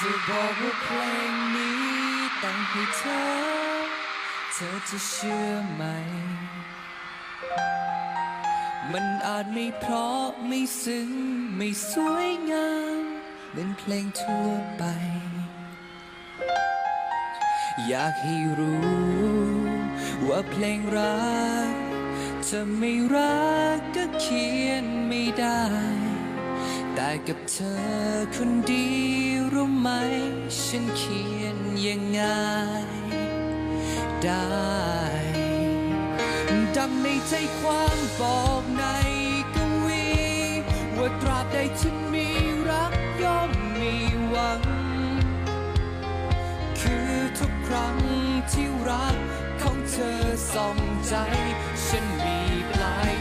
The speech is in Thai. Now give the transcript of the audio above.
จะบอกว่าเพลงนี้แต่งให้เธอ เธอจะเชื่อไหม มันอาจไม่เพราะไม่ซึ้งไม่สวยงามเหมือนเพลงทั่วไป อยากให้รู้ ว่าเพลงรักจะไม่รักก็เขียนไม่ได้ แต่กับเธอคนดีรู้ไหม ฉันเขียนยังไงได้ ดังในใจความบอกในกวี ว่าตราบใดที่มีรักย่อมมีหวัง คือทุกครั้งที่รักของเธอส่องใจ ฉันมีปลาย